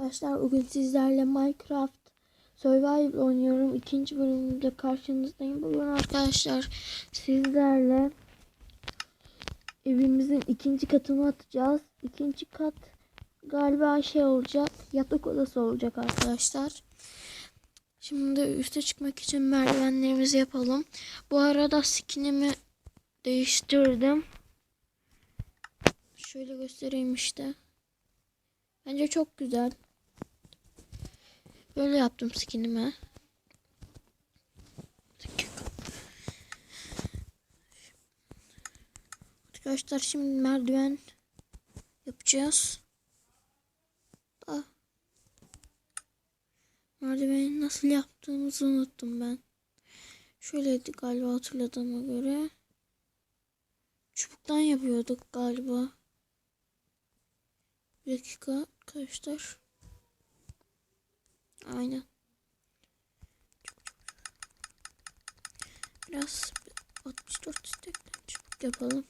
Arkadaşlar bugün sizlerle Minecraft Survival oynuyorum. İkinci bölümde karşınızdayım. Bugün arkadaşlar sizlerle evimizin ikinci katını atacağız. İkinci kat galiba şey olacak. Yatak odası olacak arkadaşlar. Şimdi üste çıkmak için merdivenlerimizi yapalım. Bu arada skinimi değiştirdim. Şöyle göstereyim işte. Bence çok güzel. Böyle yaptım skinime. Arkadaşlar şimdi merdiven yapacağız. Merdiveni nasıl yaptığımızı unuttum ben. Şöyleydi galiba hatırladığıma göre. Çubuktan yapıyorduk galiba. Bir dakika arkadaşlar. Aynen. Biraz 64 istekten çubuk yapalım.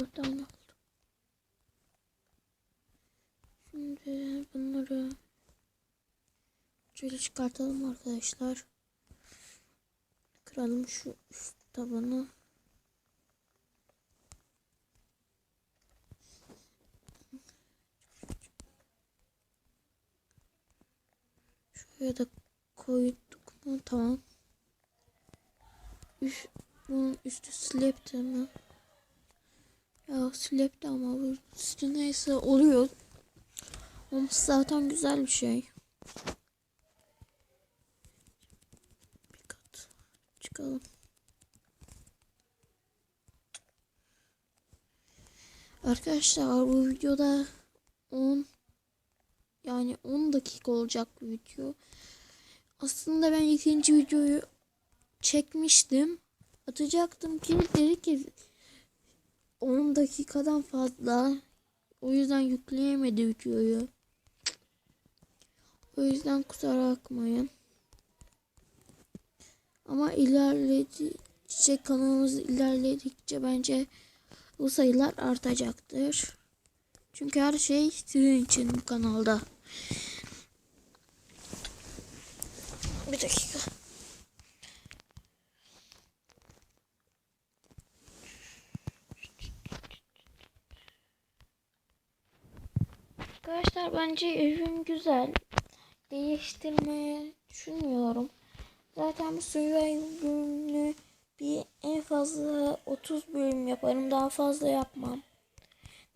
Dört tane oldu. Şimdi bunları şöyle çıkartalım arkadaşlar. Kıralım şu üst tabanı. Şuraya da koyduk mu? Tamam. Üst, bunun üstü slap'ti mi? Ya slap'ti ama bu üstü neyse oluyor. Olması zaten güzel bir şey. Bir kat çıkalım. Arkadaşlar bu videoda 10 yani 10 dakika olacak bir video. Aslında ben ikinci videoyu çekmiştim. Atacaktım ki dedi ki 10 dakikadan fazla. O yüzden yükleyemedi videoyu. O yüzden kusura bakmayın. Ama ilerledikçe kanalımız ilerledikçe bence bu sayılar artacaktır. Çünkü her şey sizin için bu kanalda. Bir dakika. Arkadaşlar bence evim güzel. Değiştirmeyi düşünmüyorum. Zaten bu survival bölümünü bir en fazla 30 bölüm yaparım. Daha fazla yapmam.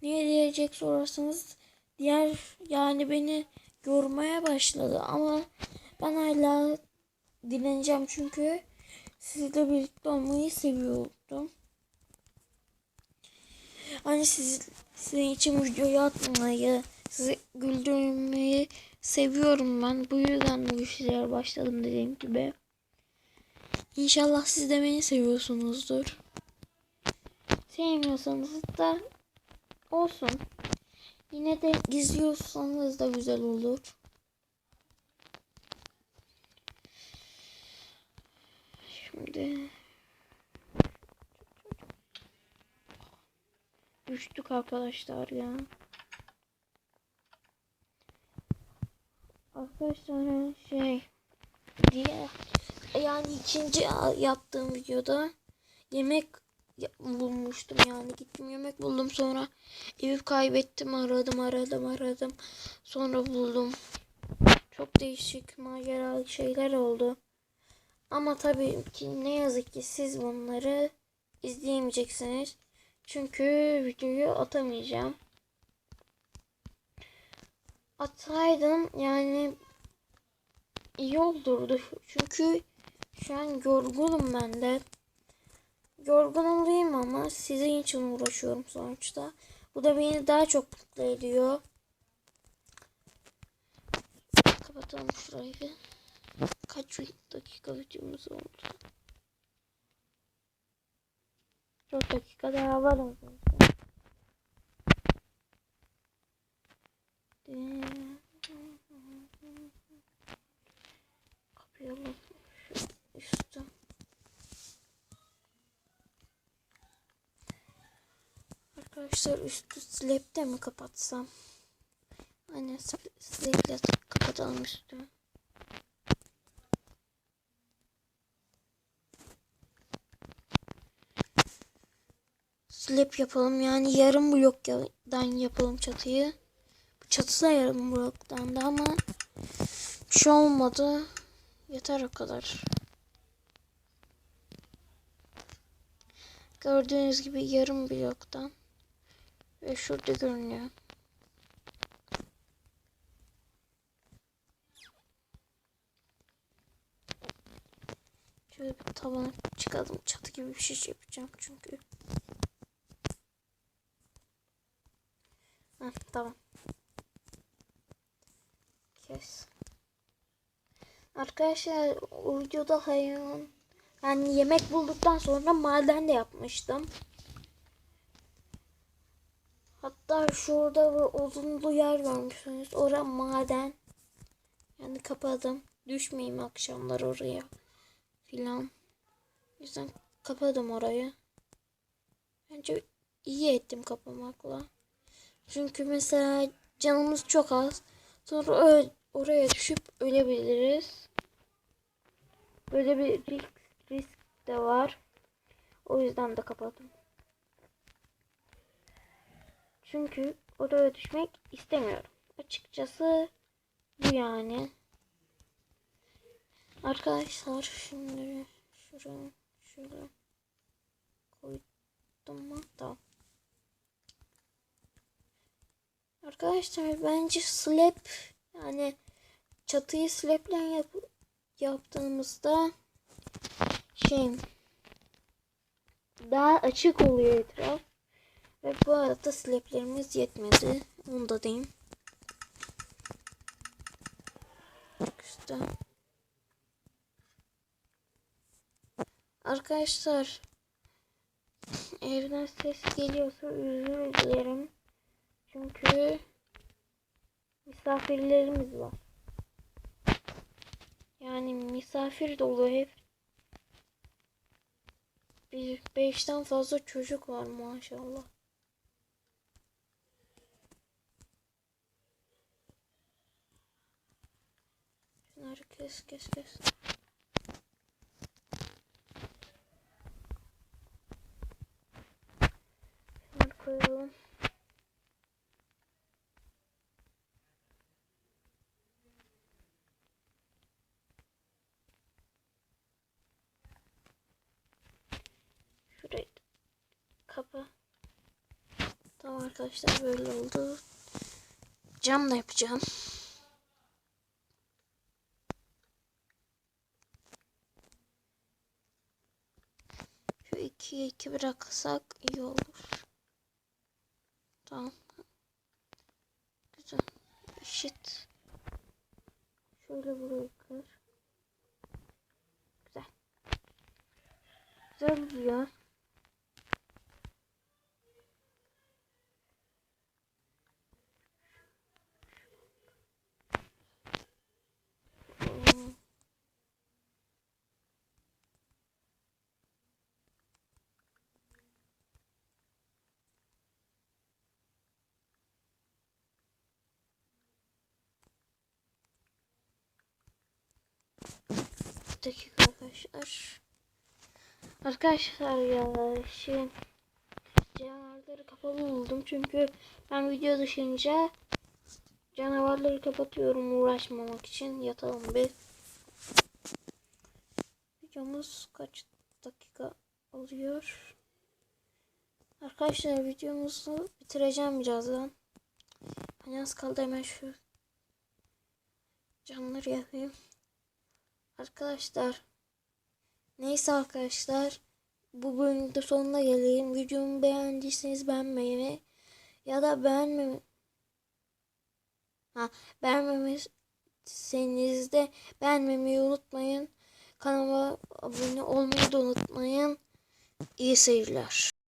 Niye diyecek sorarsanız diğer yani beni yormaya başladı ama ben hala dileneceğim çünkü sizle birlikte olmayı seviyordum. Hani siz, sizin için videoyu atmayı, sizi güldürmeyi seviyorum ben. Bu yüzden bu işlere başladım dediğim gibi. İnşallah siz de beni seviyorsunuzdur. Sevmiyorsanız da olsun. Yine de gizliyorsanız da güzel olur. Şimdi düştük arkadaşlar ya. Arkadaşlar şey diye yani ikinci yaptığım videoda yemek bulmuştum yani. Gittim yemek buldum sonra evi kaybettim aradım aradım aradım. Sonra buldum. Çok değişik maceralı şeyler oldu. Ama tabii ki ne yazık ki siz bunları izleyemeyeceksiniz. Çünkü videoyu atamayacağım. Atsaydım yani iyi olurdu. Çünkü şu an yorgunum ben de yorgun olayım ama sizin için uğraşıyorum sonuçta. Bu da beni daha çok mutlu ediyor. Kapatalım şurayı. Kaç dakika videomuz oldu? 4 dakika daha var o Arkadaşlar üstü slap'te mi kapatsam? Aynen slap'le kapatalım üstü. Slap yapalım yani yarım bloktan yapalım çatıyı. Bu çatısı da yarım bloktan da ama bir şey olmadı. Yeter o kadar. Gördüğünüz gibi yarım bloktan. Ve şurada görünüyor. Şöyle bir tavana çıkalım. Çatı gibi bir şey yapacağım çünkü. Heh, tamam. Kes. Arkadaşlar o videoda hayvan yani yemek bulduktan sonra maden de yapmıştım. Hatta şurada bir uzunlu yer görmüşsünüz. Orada maden. Yani kapadım. Düşmeyeyim akşamlar oraya. Filan. O yüzden kapadım orayı. Bence iyi ettim kapamakla. Çünkü mesela canımız çok az. Sonra oraya düşüp ölebiliriz. Böyle bir risk, risk de var. O yüzden de kapattım. Çünkü oraya düşmek istemiyorum. Açıkçası bu yani. Arkadaşlar şimdi şuraya şöyle koydum mu? Tamam. Arkadaşlar bence slap yani çatıyı slaple yap yaptığımızda şey daha açık oluyor etraf. Ve bu arada slaplerimiz yetmedi. Onu da diyeyim. İşte. Arkadaşlar evden ses geliyorsa özür dilerim. Çünkü misafirlerimiz var. Yani misafir dolu ev. Bir beşten fazla çocuk var maşallah. Şunları kes kes kes. Şunları koyalım. Şurayı kapa. Tamam arkadaşlar böyle oldu. Cam da yapacağım. Şu ikiye iki bıraksak iyi olur. Tamam. Güzel. Eşit. Şöyle burayı kır. Güzel. Güzel duruyor. Bir dakika arkadaşlar. Arkadaşlar ya şey canavarları kapalı buldum çünkü ben video dışınca canavarları kapatıyorum uğraşmamak için yatalım bir. Videomuz kaç dakika oluyor? Arkadaşlar videomuzu bitireceğim birazdan. Hani az kaldı hemen şu camları yapayım. Arkadaşlar neyse arkadaşlar bu bölümde sonuna geleyim. Videomu beğendiyseniz beğenmeyi ya da beğenmemi ha beğenmemeseniz de beğenmemeyi unutmayın. Kanalıma abone olmayı da unutmayın. İyi seyirler.